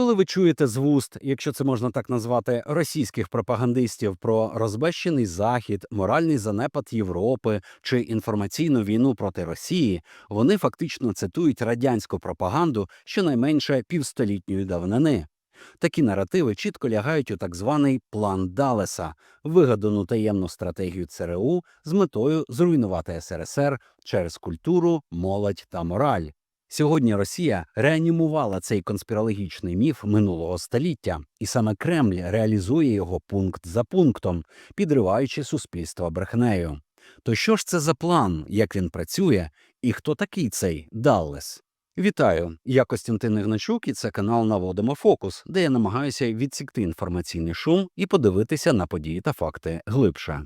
Коли ви чуєте з вуст, якщо це можна так назвати, російських пропагандистів про розбещений захід, моральний занепад Європи чи інформаційну війну проти Росії, вони фактично цитують радянську пропаганду щонайменше півстолітньої давнини. Такі наративи чітко лягають у так званий план Далеса, вигадану таємну стратегію ЦРУ з метою зруйнувати СРСР через культуру, молодь та мораль. Сьогодні Росія реанімувала цей конспірологічний міф минулого століття, і саме Кремль реалізує його пункт за пунктом, підриваючи суспільство брехнею. То що ж це за план, як він працює, і хто такий цей Даллес? Вітаю! Я Костянтин Ігначук, і це канал Наводимо Фокус, де я намагаюся відсікти інформаційний шум і подивитися на події та факти глибше.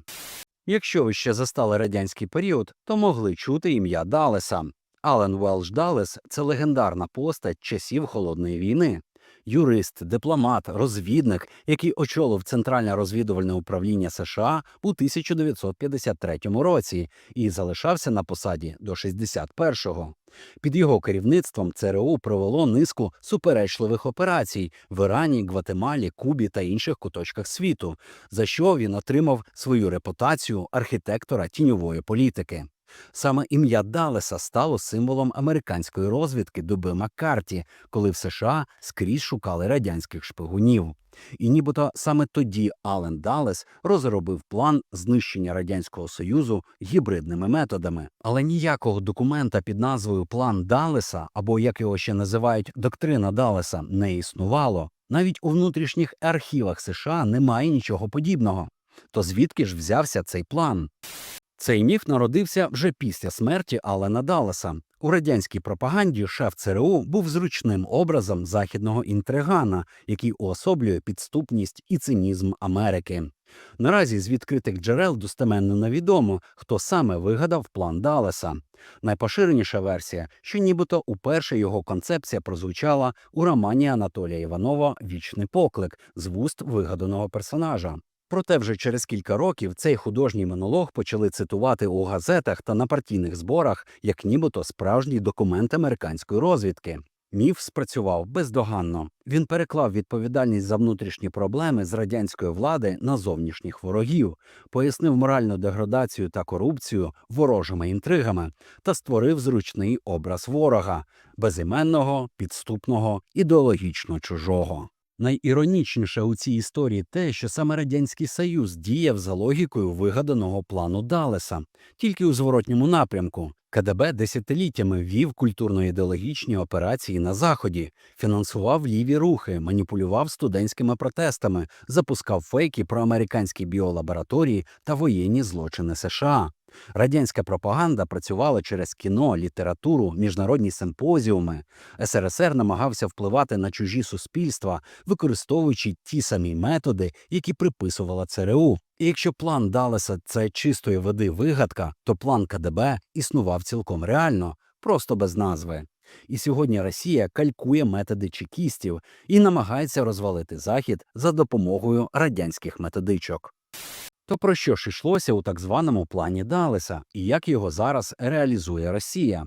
Якщо ви ще застали радянський період, то могли чути ім'я Далеса. Ален Велш Далес це легендарна постать часів холодної війни. Юрист, дипломат, розвідник, який очолив Центральне розвідувальне управління США у 1953 році і залишався на посаді до 61-го. Під його керівництвом ЦРУ провело низку суперечливих операцій в Ірані, Гватемалі, Кубі та інших куточках світу, за що він отримав свою репутацію архітектора тіньової політики. Саме ім'я Далеса стало символом американської розвідки доби Маккарті, коли в США скрізь шукали радянських шпигунів. І нібито саме тоді Ален Далес розробив план знищення радянського союзу гібридними методами. Але ніякого документа під назвою План Далеса або як його ще називають доктрина Далеса не існувало. Навіть у внутрішніх архівах США немає нічого подібного. То звідки ж взявся цей план? Цей міф народився вже після смерті Алена Даллеса. У радянській пропаганді шеф ЦРУ був зручним образом західного інтригана, який уособлює підступність і цинізм Америки. Наразі з відкритих джерел достеменно невідомо, хто саме вигадав план Далеса. Найпоширеніша версія, що нібито уперше його концепція прозвучала у романі Анатолія Іванова Вічний поклик з вуст вигаданого персонажа. Проте вже через кілька років цей художній монолог почали цитувати у газетах та на партійних зборах як нібито справжній документ американської розвідки. Міф спрацював бездоганно. Він переклав відповідальність за внутрішні проблеми з радянської влади на зовнішніх ворогів, пояснив моральну деградацію та корупцію ворожими інтригами та створив зручний образ ворога безіменного, підступного, ідеологічно чужого. Найіронічніше у цій історії те, що саме радянський союз діяв за логікою вигаданого плану Далеса, тільки у зворотньому напрямку. КДБ десятиліттями вів культурно-ідеологічні операції на заході, фінансував ліві рухи, маніпулював студентськими протестами, запускав фейки про американські біолабораторії та воєнні злочини США. Радянська пропаганда працювала через кіно, літературу, міжнародні симпозіуми. СРСР намагався впливати на чужі суспільства, використовуючи ті самі методи, які приписувала ЦРУ. І якщо план Далеса це чистої води вигадка, то план КДБ існував цілком реально, просто без назви. І сьогодні Росія калькує методи чекістів і намагається розвалити Захід за допомогою радянських методичок. То про що ж йшлося у так званому плані Далеса і як його зараз реалізує Росія?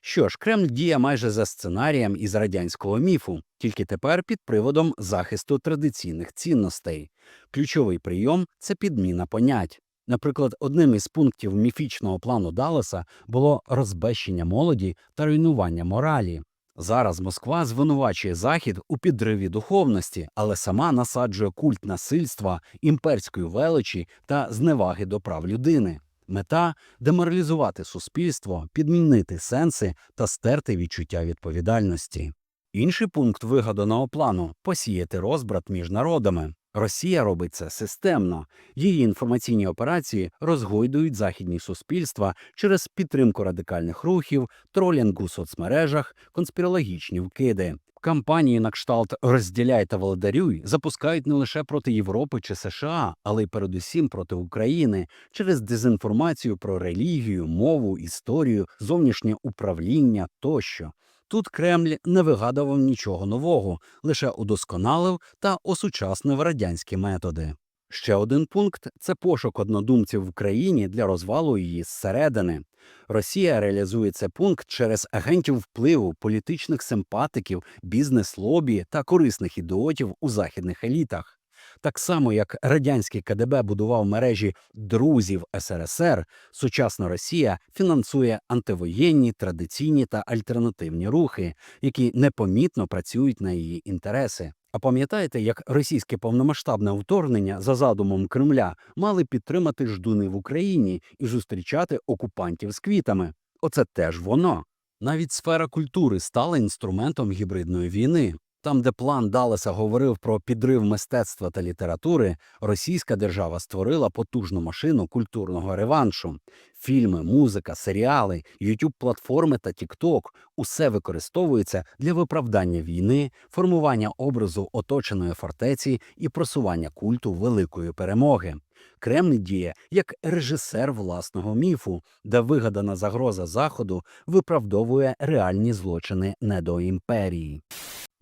Що ж, Кремль діє майже за сценарієм із радянського міфу, тільки тепер під приводом захисту традиційних цінностей. Ключовий прийом це підміна понять. Наприклад, одним із пунктів міфічного плану Далеса було розбещення молоді та руйнування моралі. Зараз Москва звинувачує Захід у підриві духовності, але сама насаджує культ насильства, імперської величі та зневаги до прав людини. Мета деморалізувати суспільство, підмінити сенси та стерти відчуття відповідальності. Інший пункт вигаданого плану посіяти розбрат між народами. Росія робить це системно. Її інформаційні операції розгойдують західні суспільства через підтримку радикальних рухів, тролінг у соцмережах, конспірологічні вкиди. Кампанії на кшталт розділяй та володарюй запускають не лише проти Європи чи США, але й передусім проти України через дезінформацію про релігію, мову, історію, зовнішнє управління тощо. Тут Кремль не вигадував нічого нового, лише удосконалив та осучаснив радянські методи. Ще один пункт це пошук однодумців в країні для розвалу її зсередини. Росія реалізує цей пункт через агентів впливу, політичних симпатиків, бізнес-лобі та корисних ідіотів у західних елітах. Так само, як радянський КДБ будував мережі друзів СРСР, сучасна Росія фінансує антивоєнні, традиційні та альтернативні рухи, які непомітно працюють на її інтереси. А пам'ятаєте, як російське повномасштабне вторгнення за задумом Кремля мали підтримати ждуни в Україні і зустрічати окупантів з квітами? Оце теж воно. Навіть сфера культури стала інструментом гібридної війни. Там, де план Далеса говорив про підрив мистецтва та літератури, російська держава створила потужну машину культурного реваншу. Фільми, музика, серіали, youtube платформи та TikTok – усе використовується для виправдання війни, формування образу оточеної фортеці і просування культу великої перемоги. Кремль діє як режисер власного міфу, де вигадана загроза заходу виправдовує реальні злочини недоімперії.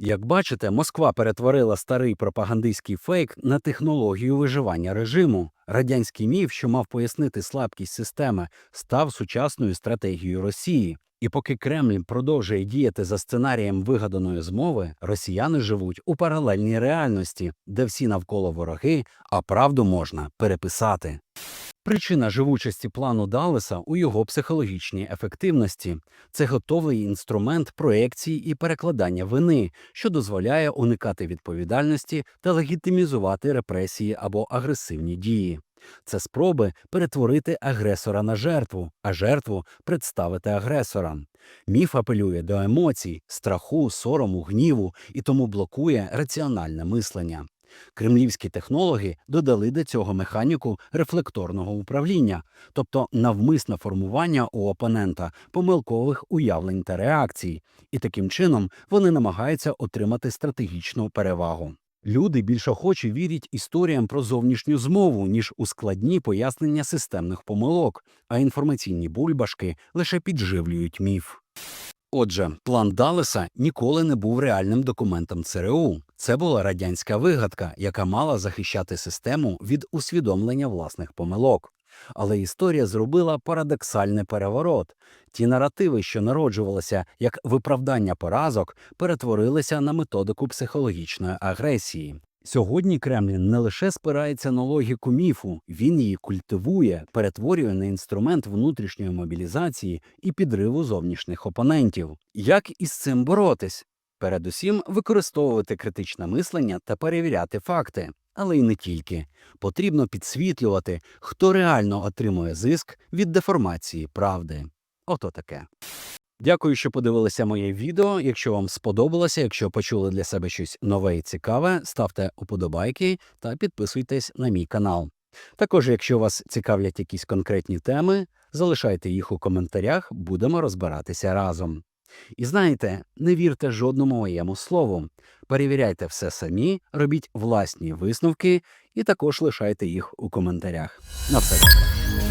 Як бачите, Москва перетворила старий пропагандистський фейк на технологію виживання режиму. Радянський міф, що мав пояснити слабкість системи, став сучасною стратегією Росії. І поки Кремль продовжує діяти за сценарієм вигаданої змови, росіяни живуть у паралельній реальності, де всі навколо вороги, а правду можна переписати. Причина живучості плану Далеса у його психологічній ефективності це готовий інструмент проекції і перекладання вини, що дозволяє уникати відповідальності та легітимізувати репресії або агресивні дії. Це спроби перетворити агресора на жертву, а жертву представити агресорам. Міф апелює до емоцій, страху, сорому, гніву і тому блокує раціональне мислення. Кремлівські технологи додали до цього механіку рефлекторного управління, тобто навмисне формування у опонента помилкових уявлень та реакцій, і таким чином вони намагаються отримати стратегічну перевагу. Люди більш охоче вірять історіям про зовнішню змову, ніж у складні пояснення системних помилок, а інформаційні бульбашки лише підживлюють міф. Отже, план Далеса ніколи не був реальним документом ЦРУ. Це була радянська вигадка, яка мала захищати систему від усвідомлення власних помилок. Але історія зробила парадоксальний переворот. Ті наративи, що народжувалися як виправдання поразок, перетворилися на методику психологічної агресії. Сьогодні Кремль не лише спирається на логіку міфу, він її культивує, перетворює на інструмент внутрішньої мобілізації і підриву зовнішніх опонентів. Як із цим боротись? Передусім використовувати критичне мислення та перевіряти факти. Але й не тільки потрібно підсвітлювати, хто реально отримує зиск від деформації правди. Ото таке. Дякую, що подивилися моє відео. Якщо вам сподобалося, якщо почули для себе щось нове і цікаве, ставте уподобайки та підписуйтесь на мій канал. Також, якщо вас цікавлять якісь конкретні теми, залишайте їх у коментарях, будемо розбиратися разом. І знаєте, не вірте жодному моєму слову. Перевіряйте все самі, робіть власні висновки і також лишайте їх у коментарях. На все добре.